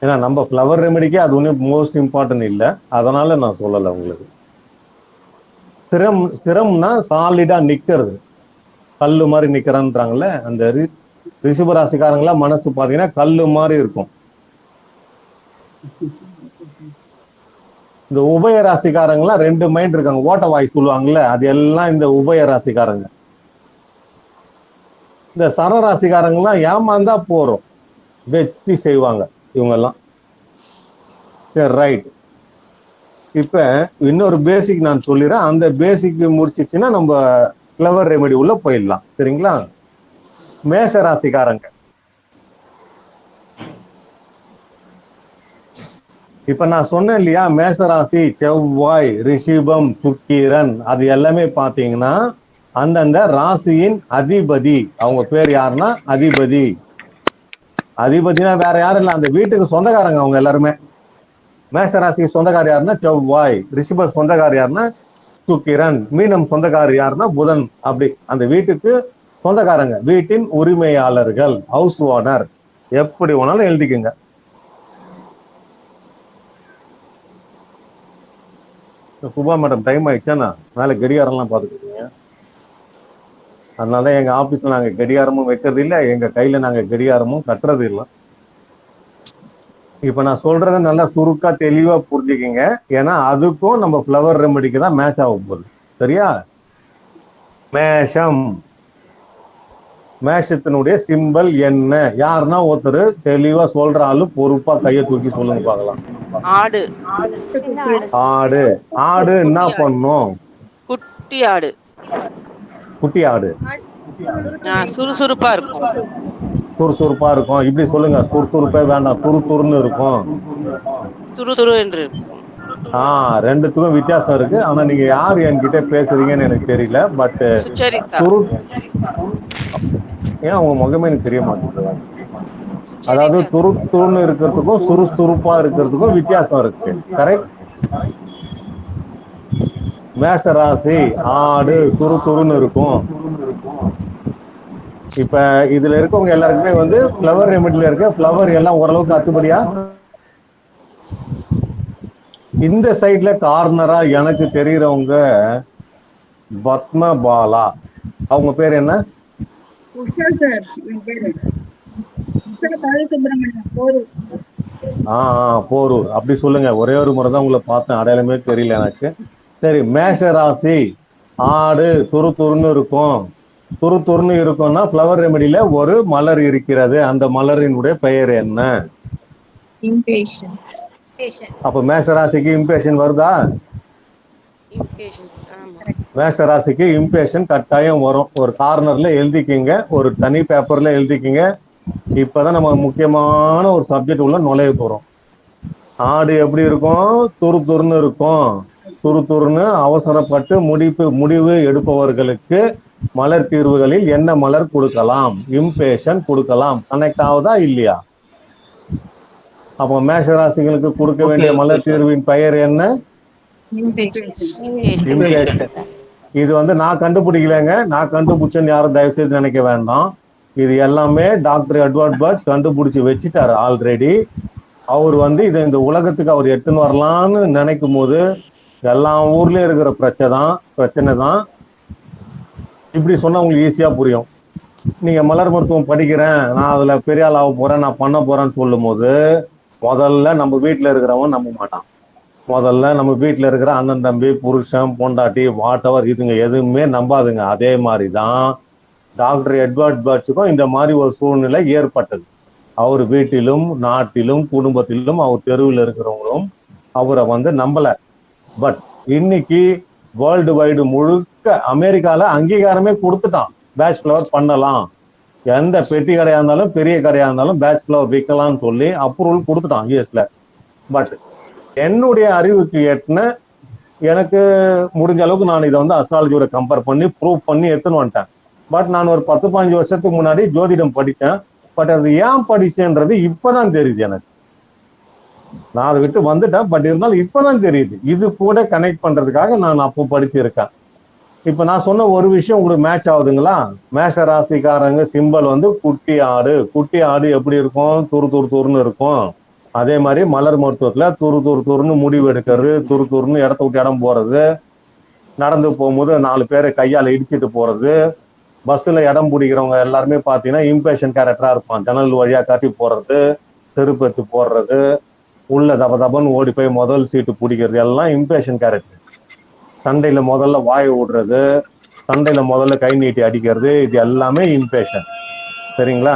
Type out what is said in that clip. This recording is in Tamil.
ஏன்னா நம்ம ஃப்ளவர் ரெமெடிக்கே அது ஒன்றும் மோஸ்ட் இம்பார்ட்டன்ட் இல்லை. அதனால நான் சொல்லலை உங்களுக்கு. சிரம் சிரம்னா சாலிடா நிக்கிறது. கல்லு மாதிரி நிக்கிறான்றாங்கல்ல அந்த ரி- ரிஷபராசிக்காரங்களா மனசு பாத்தீங்கன்னா கல்லு மாதிரி இருக்கும். இந்த உபய ராசிக்காரங்களாம் ரெண்டு மைண்ட் இருக்காங்க. ஓட்ட வாய் சொல்லுவாங்கல்ல அது எல்லாம் இந்த உபய ராசிக்காரங்க இந்த சர ராசிக்காரங்களாம் ஏமாந்தா போறோம். வச்சு செய்வாங்க. இவங்க எல்லாம் ரைட் இப்ப இன்னொரு பேசிக் நான் சொல்லிடுறேன் அந்த பேசிக் முடிச்சிச்சுன்னா நம்ம ஃப்ளவர் ரெமெடி உள்ள போயிடலாம். சரிங்களா? மேச ராசிக்காரங்க இப்ப நான் சொன்னேன் இல்லையா மேசராசி செவ்வாய் ரிஷிபம் சுக்கிரன் அது எல்லாமே பாத்தீங்கன்னா அந்தந்த ராசியின் அதிபதி. அவங்க பேர் யாருன்னா அதிபதி. அதிபதினா வேற யாரும் இல்ல. அந்த வீட்டுக்கு சொந்தக்காரங்க அவங்க எல்லாருமே. மேசராசிக்கு சொந்தக்கார் யாருன்னா செவ்வாய் ரிஷபர் சொந்தக்கார் யாருன்னா சுக்கிரன் மீனம் சொந்தக்கார் யாருன்னா புதன். அப்படி அந்த வீட்டுக்கு சொந்தக்காரங்க. வீட்டின் உரிமையாளர்கள் ஹவுஸ் ஓனர் எப்படி வேணாலும் எழுதிக்குங்க. சுபா மேடம் டைம் ஆயிடுச்சாண்ணா மேல கடிகாரம்லாம் பாத்துக்கிட்டீங்க அதனால தான் எங்க ஆபீஸ்ல நாங்க கடிகாரமும் வைக்கிறது இல்ல எங்க கையில நாங்க கடிகாரமும் கட்டுறது இல்ல. இப்ப நான் சொல்றத நல்லா சுருக்கா தெளிவா புரிஞ்சுக்கிங்க. ஏன்னா அதுக்கும் நம்ம ஃப்ளவர் ரெமெடிக்கு தான் மேட்ச் ஆக போகுது. சரியா? மேஷம். மேஷத்தினுடைய சிம்பல் என்ன? யாருன்னா ஒருத்தர் தெளிவா சொல்ற ஆளு பொறுப்பா கையை தூக்கி சொல்லுங்க பார்க்கலாம். ஆடு. ஆடு. ஆடு. என்ன பண்ணும்? குட்டி ஆடு. குட்டி ஆடு. ஆ, சுறுசுறுப்பா இருக்கும். சுறுசுறுப்பா இருக்கும். இப்படி சொல்லுங்க. சுறுசுறுப்பே வேண்டாம். துருதுருன்னு இருக்கும். துரு துரு என்று. ஆஹ் ரெண்டுத்துக்கும் வித்தியாசம் இருக்கு. ஆனா நீங்க யார் என்கிட்ட பேசுறீங்கன்னு எனக்கு தெரியல. பட் துரு ஏன் உங்க முகமே எனக்கு தெரிய மாட்டேங்குது? அதாவது துரு துருன்னு இருக்கிறதுக்கும் சுறுசுறுப்பா இருக்கிறதுக்கும் வித்தியாசம் இருக்கு. கரெக்ட் மேஷ ராசி ஆடு துரு துருன்னு இருக்கும். இப்ப இதுல இருக்கவங்க எல்லாருக்குமே வந்து ஃப்ளவர் ரெமெடில இருக்க ஃப்ளவர் எல்லாம் ஓரளவுக்கு அத்துப்படியா? இந்த சைடுல கார்னரா எனக்கு தெரியறவங்க பத்ம பாலா அவங்க பேர் என்ன? ஆ, போரூர். அப்படி சொல்லுங்க. ஒரே ஒரு முறை தான் உங்களை பார்த்தேன். அடையாளமே தெரியல எனக்கு. சரி மேஷ ராசி ஆடு துரு துருன்னு இருக்கும். துரு துருன்னு இருக்கும்னா ஃப்ளவர் ரெமெடியில ஒரு மலர் இருக்கிறது. அந்த மலரினுடைய பெயர் என்ன? அப்ப மேஷ ராசிக்கு இம்பேஷன் வருதா. மேஷ ராசிக்கு இம்பேஷன் கட்டாயம் வரும். ஒரு கார்னர்ல எழுதிக்கிங்க ஒரு தனி பேப்பர்ல எழுதிக்கிங்க. இப்பதான் நம்ம முக்கியமான ஒரு சப்ஜெக்ட் உள்ள நுழைய போறோம். ஆடு எப்படி இருக்கும்? துரு துருன்னு இருக்கும். துரு துருன்னு அவசரப்பட்டு முடிப்பு முடிவு எடுப்பவர்களுக்கு மலர் தீர்வுகளில் என்ன மலர் கொடுக்கலாம்? இம்பேஷன் கொடுக்கலாம். கனெக்ட் ஆகுதா இல்லையா? அப்போ மேஷ ராசிகளுக்கு கொடுக்க வேண்டிய மலர் தீர்வின் பெயர் என்ன. இது வந்து நான் கண்டுபிடிக்கலங்க. நான் கண்டுபிடிச்சேன்னு யாரும் தயவு செய்து நினைக்க வேண்டாம். இது எல்லாமே டாக்டர் எட்வர்ட் பர்ச் கண்டுபிடிச்சு வச்சுட்டாரு ஆல்ரெடி. அவர் வந்து இதை இந்த உலகத்துக்கு அவர் எடுத்துன்னு வரலான்னு நினைக்கும் போது எல்லா ஊர்லயும் இருக்கிற பிரச்சனை தான் பிரச்சனை தான் இப்படி சொன்னா உங்களுக்கு ஈஸியா புரியும். நீங்க மலர் மருத்துவம் படிக்கிறேன் நான் அதுல பெரிய ஆள் ஆக போறேன் நான் பண்ண போறேன்னு சொல்லும் போது முதல்ல நம்ம வீட்டுல இருக்கிறவன் நம்ப மாட்டான். முதல்ல நம்ம வீட்டுல இருக்கிற அண்ணன் தம்பி புருஷன் பொண்டாட்டி வாட்டவர் இதுங்க எதுவுமே நம்பாதுங்க. அதே மாதிரி தான் டாக்டர் எட்வர்ட் பர்ச்சுக்கும் இந்த மாதிரி ஒரு சூழ்நிலை ஏற்பட்டது. அவர் வீட்டிலும் நாட்டிலும் குடும்பத்திலும் அவர் தெருவில் இருக்கிறவங்களும் அவரை வந்து நம்பலை. பட் இன்னைக்கு வேர்ல்டு வைடு முழுக்க அமெரிக்கால அங்கீகாரமே கொடுத்துட்டான். பேட்ச் ஃபிளவர் பண்ணலாம். எந்த பெட்டி கடையா இருந்தாலும் பெரிய கடையா இருந்தாலும் பேட்ச் ஃபிளவர் விற்கலாம்னு சொல்லி அப்ரூவல் கொடுத்துட்டான் யூஎஸ்ல பட் என்னுடைய அறிவுக்கு எட்டின எனக்கு முடிஞ்ச அளவுக்கு நான் இதை வந்து அஸ்ட்ராலஜியோட கம்பேர் பண்ணி ப்ரூவ் பண்ணி எடுத்துன்னு வந்துட்டேன். பட் நான் ஒரு பத்து பதினஞ்சு வருஷத்துக்கு முன்னாடி ஜோதிடம் படித்தேன். பட் அது ஏன் படிச்சேன்றது இப்போதான் தெரியுது எனக்கு. நான் அதை விட்டு வந்துட்டேன் பட் இருந்தாலும் இப்பதான் தெரியுது. இது கூட கனெக்ட் பண்றதுக்காக நான் அப்போ படிச்சிருக்கேன். இப்ப நான் சொன்ன ஒரு விஷயம் உங்களுக்கு மேட்ச் ஆகுதுங்களா? மேஷ ராசிக்காரங்க சிம்பல் வந்து குட்டி ஆடு. குட்டி ஆடு எப்படி இருக்கும்? துரு துரு துருன்னு இருக்கும். அதே மாதிரி மலர் மருத்துவத்துல துரு துரு துருன்னு முடிவு எடுக்கிறது துரு துருன்னு இடத்த விட்டு இடம் போறது. நடந்து போகும்போது நாலு பேரை கையால இடிச்சிட்டு போறது. பஸ்ஸில் இடம் பிடிக்கிறவங்க எல்லாருமே பார்த்தீங்கன்னா இம்பேஷன் கேரக்டராக இருப்பான். ஜன்னல் வழியாக காட்டி போடுறது செருப்பு வச்சு போடுறது. உள்ள தப தபன்னு ஓடி போய் முதல் சீட்டு பிடிக்கிறது. எல்லாம் இம்பேஷன் கேரக்டர் சண்டையில முதல்ல வாயை விடுறது சண்டையில முதல்ல கை நீட்டி அடிக்கிறது இது எல்லாமே இம்பேஷன் சரிங்களா?